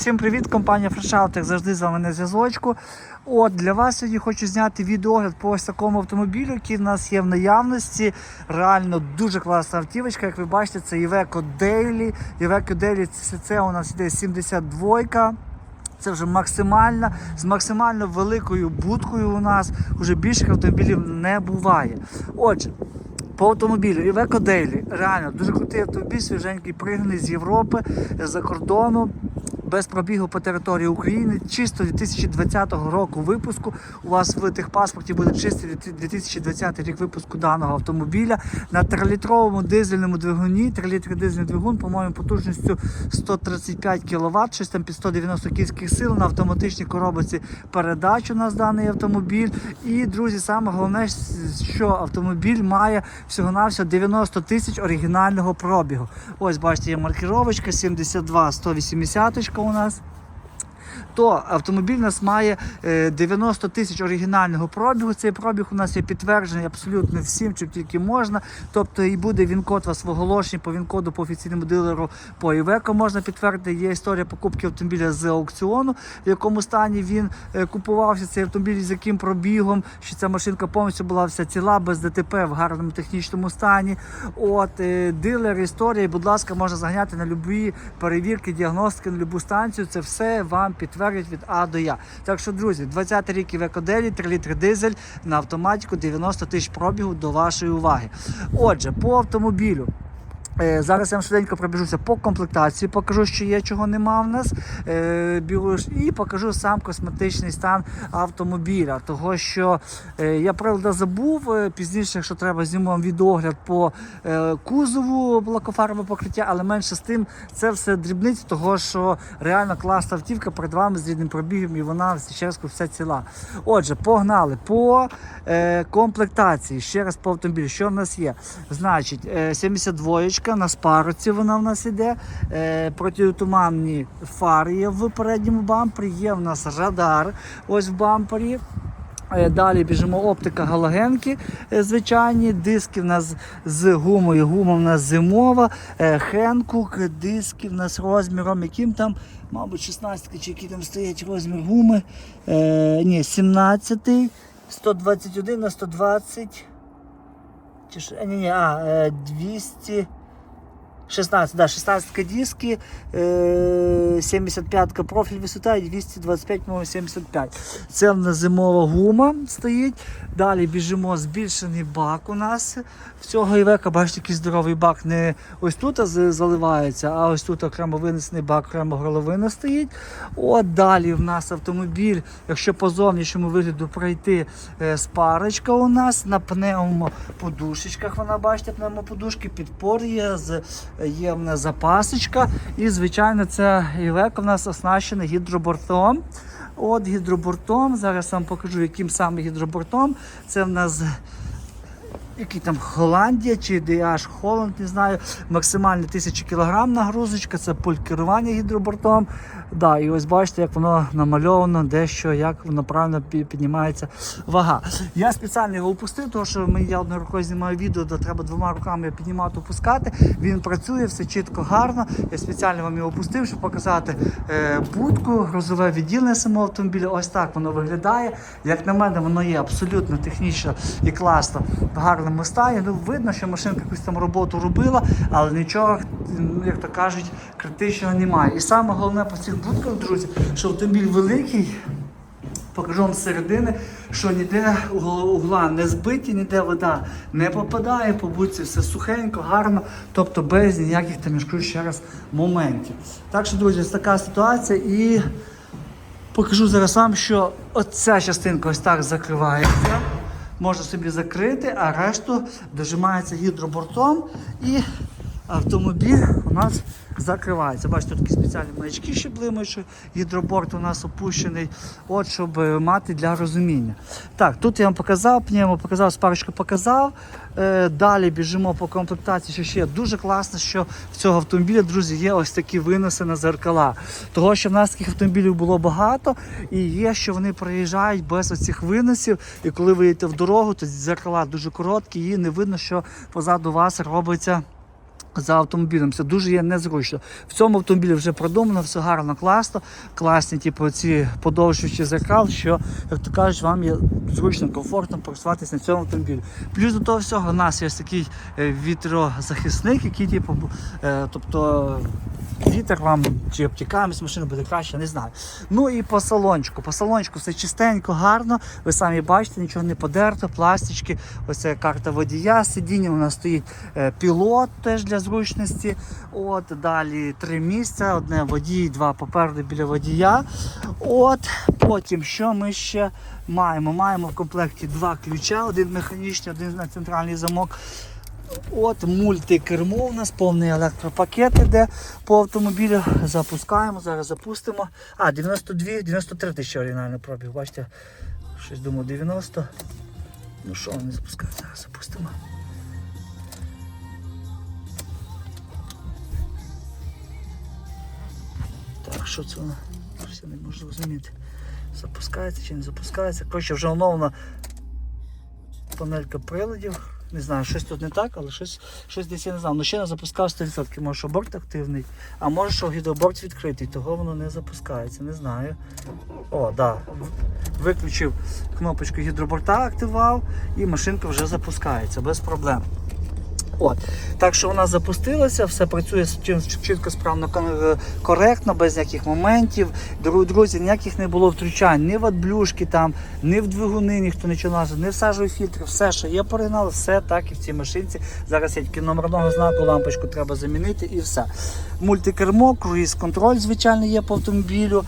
Всім привіт, компанія як завжди з вами на зв'язочку. От для вас сьогодні хочу зняти відеогляд по ось такому автомобілю, який в нас є в наявності. Реально дуже класна автівочка. Як ви бачите, це Iveco Daily. Iveco Daily це, це у нас іде 72. Це вже максимальна, з максимально великою будкою у нас вже більших автомобілів не буває. Отже, по автомобілю Iveco Daily, реально дуже крутий автомобіль, свіженький, пригнаний з Європи, з-за кордону. Без пробігу по території України, чисто 2020 року випуску. У вас в техпаспорті буде чистий 2020 рік випуску даного автомобіля на 3-літровому дизельному двигуні. 3 літри дизельний двигун, по-моєму, потужністю 135 кВт, щось там під 190 кінських сил на автоматичній коробці передач у нас даний автомобіль. І, друзі, саме головне, що автомобіль має всього-навсього 90 тисяч оригінального пробігу. Ось бачите, є маркіровочка 72 180 у нас. То автомобіль у нас має е, 90 тисяч оригінального пробігу. Цей пробіг у нас є підтверджений абсолютно всім, чим тільки можна. Тобто і буде він-код вас в оголошенні по він-коду по офіційному дилеру по Iveco можна підтвердити. Є історія покупки автомобіля з аукціону, в якому стані він е, купувався цей автомобіль, з яким пробігом, що ця машинка повністю була вся ціла, без ДТП в гарному технічному стані. От е, дилер, історія, будь ласка, можна заганяти на любі перевірки, діагностики, на любу станцію. Це все вам підтвердять від А до Я. Так що, друзі, 20 рік і Daily, 3 літри дизель на автоматику 90 тисяч пробігу до вашої уваги. Отже, по автомобілю. Е, Зараз я вам швиденько пробіжуся по комплектації, покажу, що є, чого нема в нас. Е, І покажу сам косметичний стан автомобіля. Того, що е, я правда забув. Пізніше, якщо треба, зніму вам відеогляд по кузову лакофарбове покриття, але менше з тим це все дрібниці, того що реально класна автівка перед вами з рідним пробігом і вона ще раз вся ціла. Отже, погнали по комплектації. Ще раз по автомобілю. Що в нас є? Значить, е, 72 на спароці вона в нас іде. Е, протитуманні фари є в передньому бампері, є в нас радар ось в бампері. Е, Далі біжимо оптика галогенки е, звичайні, диски в нас з гумою, гума в нас зимова, е, хенкук, диски в нас розміром, яким там, мабуть, 16 чи які там стоять розмір гуми. Е, ні, 17, 121 на 120. Чи? Ні, ні, а, е, 200. 16, да, 16 диски, е, 75 профіль висота і 225 75 Це в нас зимова гума стоїть. Далі біжимо, збільшений бак у нас. В цього івека, бачите, який здоровий бак не ось тут заливається, а ось тут окремо винесений бак, окремо горловина стоїть. От далі в нас автомобіль, якщо по зовнішньому вигляду пройти е, спарочка у нас на пневмоподушечках, вона бачите, пневмоподушки, підпор є, з, є в нас запасочка. І, звичайно, це івека в нас оснащений гідробортом. От гідробортом. Зараз вам покажу, яким саме гідробортом. Це в нас який там Холандія чи DH Холланд, не знаю, максимально 1000 кг нагрузочка, це пульт керування гідробортом. Да, і ось бачите, як воно намальовано, дещо, як воно правильно піднімається вага. Я спеціально його опустив, тому що я одною рукою знімаю відео, де треба двома руками піднімати, опускати. Він працює, все чітко, гарно. Я спеціально вам його опустив, щоб показати е, будку, грузове відділення самого автомобіля. Ось так воно виглядає. Як на мене, воно є абсолютно технічно і класно в гарному стані. Ну, видно, що машинка якусь там роботу робила, але нічого, як то кажуть, критичного немає. І саме головне по цих будках, друзі, що автомобіль великий. Покажу вам з середини, що ніде угла- не збиті, ніде вода не попадає, по будці все сухенько, гарно, тобто без ніяких там ж ще раз моментів. Так що, друзі, така ситуація і покажу зараз вам, що оця частинка ось так закривається. Можна собі закрити, а решту дожимається гідробортом і автомобіль у нас закривається. Бачите, такі спеціальні маячки ще блимають, гідроборт у нас опущений, от щоб е, мати для розуміння. Так, тут я вам показав, пневмо показав, спарочку показав. Е, далі біжимо по комплектації, що ще дуже класно, що в цього автомобіля, друзі, є ось такі виноси на зеркала. Того, що в нас таких автомобілів було багато, і є, що вони проїжджають без оцих виносів. І коли ви йдете в дорогу, то зеркала дуже короткі, і не видно, що позаду вас робиться За автомобілем це дуже є незручно. В цьому автомобілі вже продумано, все гарно, класно. Класні, типу, ці подовжуючі зеркал, що, як то кажуть, вам є зручно, комфортно просуватися на цьому автомобілі. Плюс до того всього, у нас є такий е, вітрозахисник, який, типу, е, тобто. Вітер вам чи обтікаємо з машини буде краще, не знаю. Ну і по салончику. По салончику все чистенько, гарно. Ви самі бачите, нічого не подерто, пластички. Ось це карта водія. Сидіння у нас стоїть е, пілот теж для зручності. От далі три місця: одне водій, два попереду біля водія. От потім що ми ще маємо? Маємо в комплекті два ключа: один механічний, один на центральний замок. От мультикермо у нас повний електропакет іде по автомобілю. Запускаємо, зараз запустимо. А, 92, 93 тисячі оригінальний пробіг. Бачите, щось думаю, 90. Ну що, не запускає, зараз запустимо. Так, що це воно? Я не можу зрозуміти. Запускається чи не запускається. Коротше, вже оновлена панелька приладів. Не знаю, щось тут не так, але щось, щось десь я не знаю. Ну ще не запускав 100%. Може, що борт активний, а може, що гідроборт відкритий, того воно не запускається, не знаю. О. Да. Виключив кнопочку гідроборта, активував, і машинка вже запускається без проблем. От. Так що вона запустилася, все працює чітко, справно, коректно, без ніяких моментів. Друзі, ніяких не було втручань, ні в адблюшки, там, ні в двигуни, ніхто нічого не лазив, ні в сажовий фільтр, все, що є поригнали, все так і в цій машинці. Зараз є тільки номерного знаку, лампочку треба замінити і все. Мультикермо, круїз контроль, звичайно, є по автомобілю.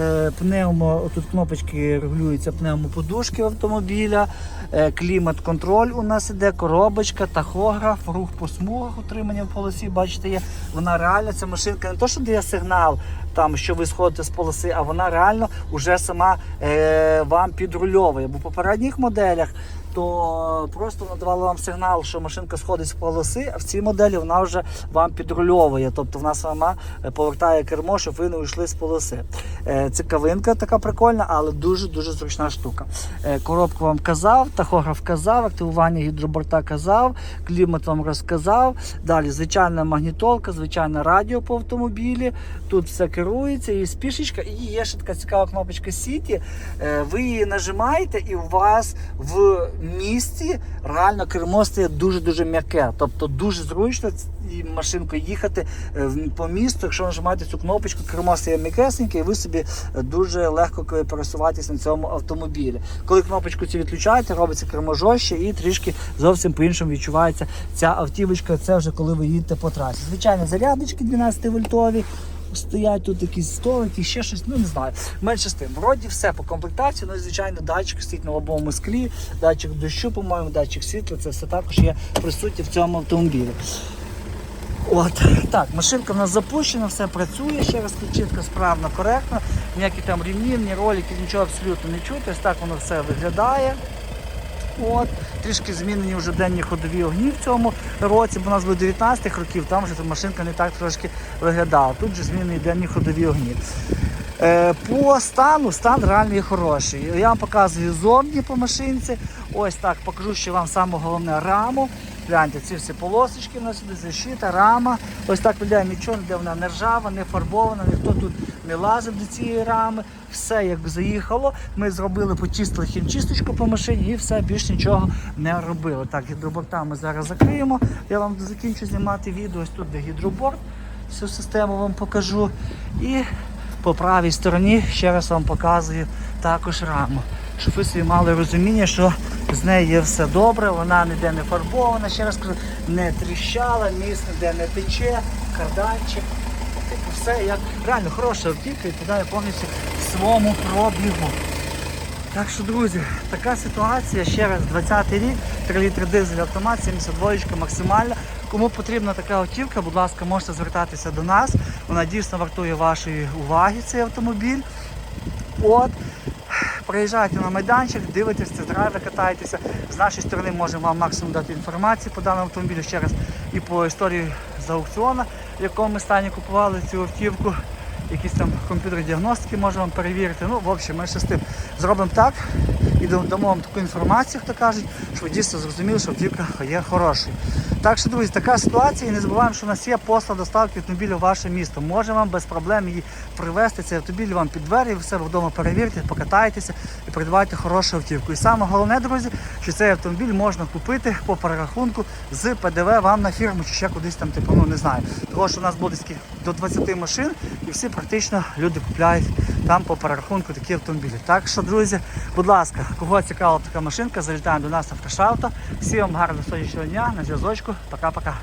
Е, Пневмо, тут кнопочки регулюються пневмоподушки автомобіля, е, клімат-контроль у нас іде, коробочка, тахограф, рух по смугах, утримання в полосі, бачите, є. Вона реально, ця машинка не то, що дає сигнал, там, що ви сходите з полоси, а вона реально вже сама е, вам підрульовує. Бо в попередніх моделях то просто надавала вам сигнал, що машинка сходить з полоси, а в цій моделі вона вже вам підрульовує. Тобто вона сама е, повертає кермо, щоб ви не вийшли з полоси. Е, Цікавинка така прикольна, але дуже-дуже зручна штука. Е, Коробку вам казав, тахограф казав, активування гідроборта казав, клімат вам розказав. Далі звичайна магнітолка, звичайне радіо по автомобілі. Тут все керується, і спішечка, і є ще така цікава кнопочка. Е, Ви її нажимаєте, і у вас в місті реально кермо стає дуже-дуже м'яке. Тобто дуже зручно і машинкою їхати е, по місту. Якщо нажимаєте цю кнопочку, кермо стає м'якесеньке, і ви собі е, дуже легко ко- пересуватись на цьому автомобілі. Коли кнопочку цю відключаєте, робиться кермо жорстче і трішки зовсім по-іншому відчувається ця автівочка. Це вже коли ви їдете по трасі. Звичайно, зарядочки 12 вольтові. Стоять тут якісь столики, ще щось, ну не знаю. Менше з тим. Вроді все по комплектації, ну звичайно, датчик стоїть на лобовому склі, датчик дощу, по-моєму, датчик світла, це все також є присутнє в цьому автомобілі. От так, машинка в нас запущена, все працює, ще раз чітко, справно, коректно. Ніякі там рівні, ні ролики, нічого абсолютно не чути. Ось так воно все виглядає. От, трішки змінені вже денні ходові огні в цьому році, бо у нас було 19-х років, там вже машинка не так трошки виглядала. Тут вже змінені денні ходові огні. Е, по стану стан реально хороший. Я вам показую зовні по машинці. Ось так покажу ще вам саме головне раму. Гляньте, ці всі полосочки у нас сюди защита, рама. Ось так виглядає нічого, де вона не ржава, не фарбована, ніхто тут не лазив до цієї рами. Все як заїхало. Ми зробили, почистили хімчисточку по машині і все, більш нічого не робили. Так, гідроборта ми зараз закриємо. Я вам закінчу знімати відео. Ось тут де гідроборт. Всю систему вам покажу. І по правій стороні ще раз вам показую також раму. Щоб ви собі мали розуміння, що з нею є все добре, вона ніде не фарбована, ще раз кажу, не тріщала, ніс ніде не тече, карданчик. Все як реально хороша автівка відповідає повністю своєму пробігу. Так що, друзі, така ситуація. Ще раз, 20-й рік, 3 літри дизель автомат, 72 максимальна. Кому потрібна така автівка, будь ласка, можете звертатися до нас. Вона дійсно вартує вашої уваги, цей автомобіль. От. Приїжджайте на майданчик, дивитесь, драйви, катайтеся. З нашої сторони можемо вам максимум дати інформації по даному автомобілю ще раз і по історії з аукціону, в якому стані купували цю автівку. Якісь там комп'ютер діагностики можемо вам перевірити. Ну, в общем, ми ще з тим зробимо так і дамо вам таку інформацію, хто кажуть, що ви дійсно зрозуміли, що автівка є хорошою. Так що, друзі, така ситуація. І не забуваємо, що у нас є послуга доставки автомобіля в ваше місто. Може вам без проблем її привезти. Цей автомобіль вам під двері, ви себе вдома перевірте, покатайтеся і придбайте хорошу автівку. І саме головне, друзі, що цей автомобіль можна купити по перерахунку з ПДВ вам на фірму чи ще кудись там, типу, ну не знаю. Тому що у нас буде скільки до 20 машин, і всі практично люди купляють там по перерахунку такі автомобілі. Так що, друзі, будь ласка, кого цікава така машинка, залітаємо до нас на фрешауто. Всім вам гарного сонячного дня, на зв'язочку. Пока-пока.